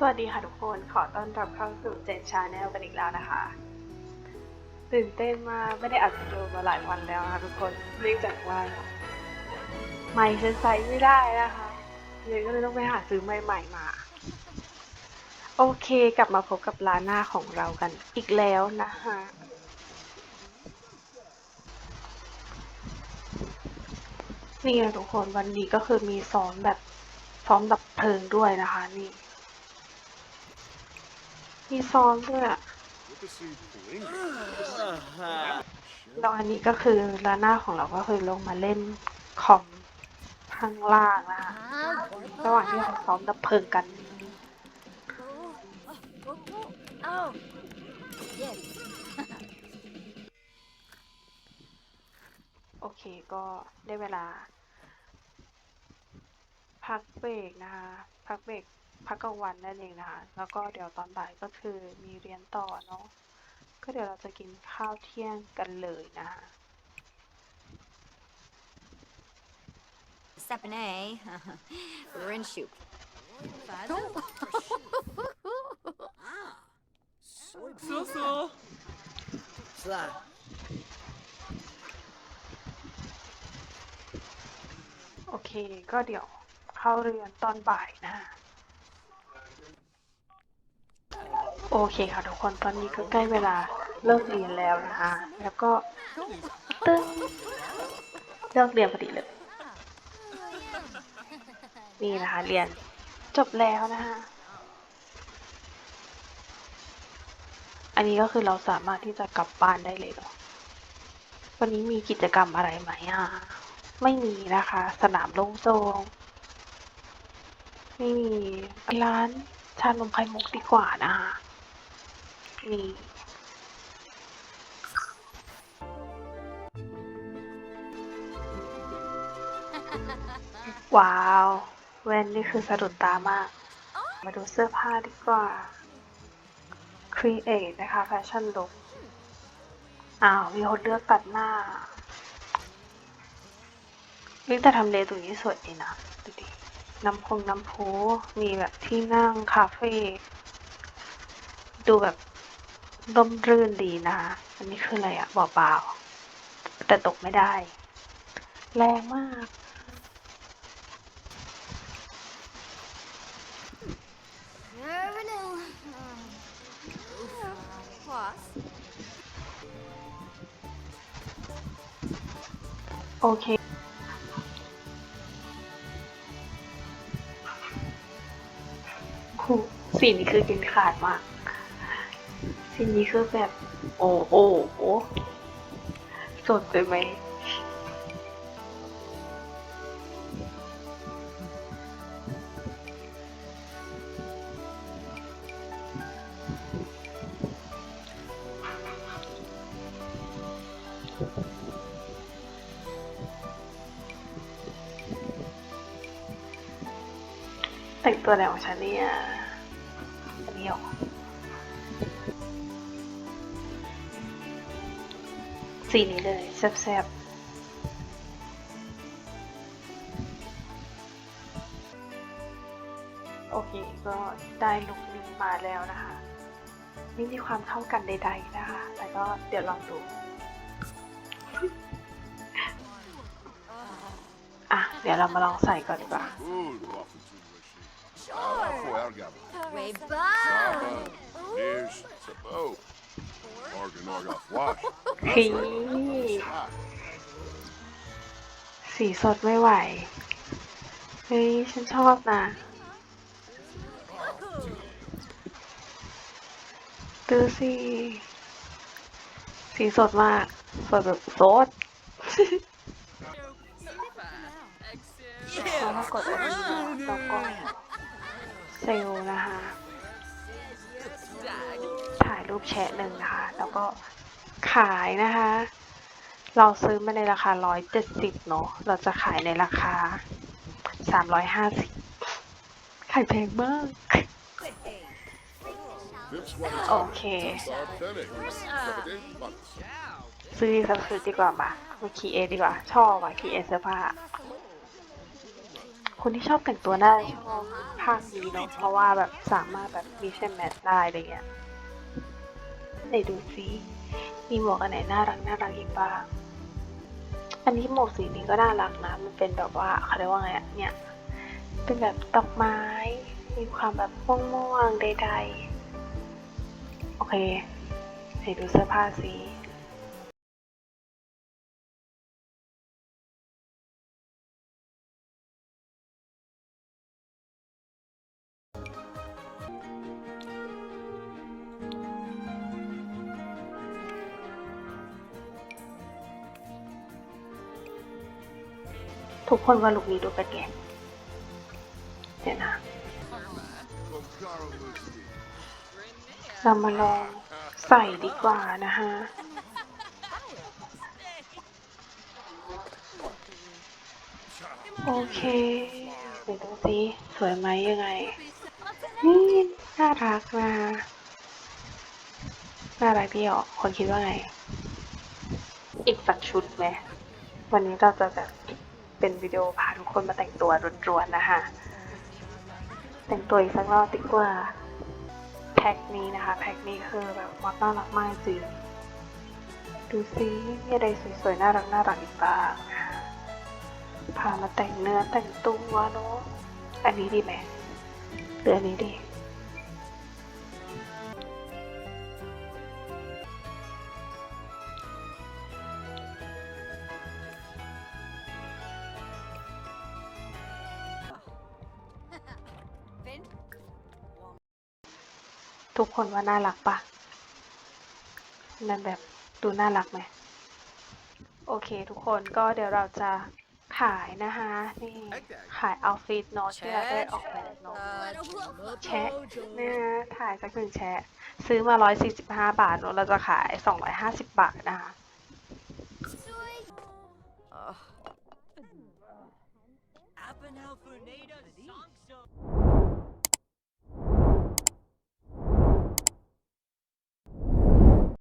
สวัสดีค่ะทุกคนขอต้อนรับเข้าสู่เจนชาแนลกันอีกแล้วนะคะ ตื่นเต้นมากไม่ได้อัดวิดีโอมาหลายวันแล้วนะคะทุกคนเนื่องจากว่าไมค์ฉันใช้ไม่ได้นะคะเลยก็เลยต้องไปหาซื้อไมค์ใหม่มา โอเคกลับมาพบกับลาน่าของเรากันอีกแล้วนะคะนี่นะทุกคนวันนี้ก็คือมีซ้อมแบบซ้อมดับเพลิงด้วยนะคะนี่ มีซ้อมด้วยอะแล้วอันนี้ก็คือลาน่าของเราก็คือลงมาเล่นคอมข้างล่างนะคะระหว่างที่เราซ้อมดับเพลิงกัน โอเคก็ได้เวลา พักเบรกนะคะ พักเบรก พักกลางวันนั่นเองนะคะ แล้วก็เดี๋ยวตอนบ่ายก็คือมีเรียนต่อเนาะ ก็เดี๋ยวเราจะกินข้าวเที่ยงกันเลยนะคะ Step in A, we're in shoot. So so. โอเคก็เดี๋ยวเข้าเรียนตอนบ่ายนะ โอเคค่ะทุกคนตอนนี้ก็ใกล้เวลาเลิกเรียนแล้วนะคะแล้วก็ตึ้งเลิกเรียนพอดีเลย นี่นะคะเรียนจบแล้วนะคะอันนี้ก็คือเราสามารถที่จะกลับบ้านได้เลยเนาะวันนี้มีกิจกรรมอะไรไหมอะไม่มีนะคะ สนามโล่งโจงไม่มีร้านชานมไข่มุกดีกว่านะคะ นี่ว้าว แว่นนี่คือสะดุดตามาก มาดูเสื้อผ้าดีกว่า Create นะคะ Fashion Look อ้าว มีคนเลือกตัดหน้าเฮ้ยแต่ทำเลตรงนี้สวยดีนะ ดูดิ น้ำพงน้ำพุมีแบบที่นั่งคาเฟ่ ดูแบบ ร่มรื่นดีนะคะอันนี้คืออะไรอะเบาๆแต่ตกไม่ได้ แรงมาก Revenue. What? โอเคหูสีนี้คือกินขาดมาก สีนี้คือแบบ โอ้โหสดไปไหมแต่งตัวอะไรของฉันเนี่ยอันนี้ห สีนี้เลยแซ่บๆ โอเคก็ได้ลุคนี้มาแล้วนะคะ ไม่มีความเข้ากันใดๆนะคะ แต่ก็เดี๋ยวลองดูอะ เดี๋ยวเรามาลองใส่ก่อนดีกว่า Good walking through the machine. Ah, foi algaba. Way Saba. back. Here's Sabo. Organ Orgoff Wash. ฮีสีสดไม่ไหว เฮ้ย ฉันชอบนะดูสิ สีสดมาก สดแบบสดแล้วก็กดอันนี้นะแล้วก็เซลล์นะคะถ่าย รูปแชะหนึ่งนะคะ แล้วก็ขายนะคะ เราซื้อมาในราคา 170 เนาะ เราจะขายในราคา 350 ขายแพงมาก โอเค Authentic. Seventeen bucks. ซื้อสักชุดดีกว่ามามาคีเอดีกว่า ชอบอะคีเอเสื้อผ้าคนที่ชอบแต่งตัวน่าจะชอบภาคนี้เนาะเพราะว่าแบบสามารถแบบมีเชนแมทได้อะไรเงี้ย ไหนดูซิมีหมวกอันไหนน่ารักน่ารักอีกบ้าง อันนี้หมวกสีนี้ก็น่ารักนะ มันเป็นแบบว่าเขาเรียกว่าไงอะเนี่ย เป็นแบบดอกไม้ มีความแบบม่วงๆใดๆ โอเค ไหนดูเสื้อผ้าสิ ทุกคนว่าลุคนี้ดูเป็นไงเดี๋ยวนะ เรามาลองใส่ดีกว่านะคะโอเคเดี๋ยวดูสิสวยไหมยังไง นี่น่ารักนะน่ารักดีออกคนคิดว่าไง อีกสักชุดไหม วันนี้เราจะแบบ เป็นวิดีโอพาทุกคนมาแต่งตัวรวนๆนะคะ แต่งตัวอีกสักรอบดีกว่า แพ็คนี้นะคะ แพ็คนี้คือแบบมอดน่ารักมากจริง ดูซิมีอะไรสวยๆ น่ารักน่ารักอีกบ้างพามาแต่งเนื้อแต่งตัวเนาะ อันนี้ดีไหมหรืออันนี้ดี ทุกคนว่าน่ารักปะมันแบบดูน่ารักไหมโอเคทุกคนก็เดี๋ยวเราจะขายนะคะนี่ขายเอาฟิตเนาะที่เราได้ออกแบบเนาะแชะนะคะถ่ายสักหนึ่งแชะ ซื้อมา 145 บาทเนอะเราจะขาย 250 บาทนะคะ uh, Appenhaufer Nader Songstone.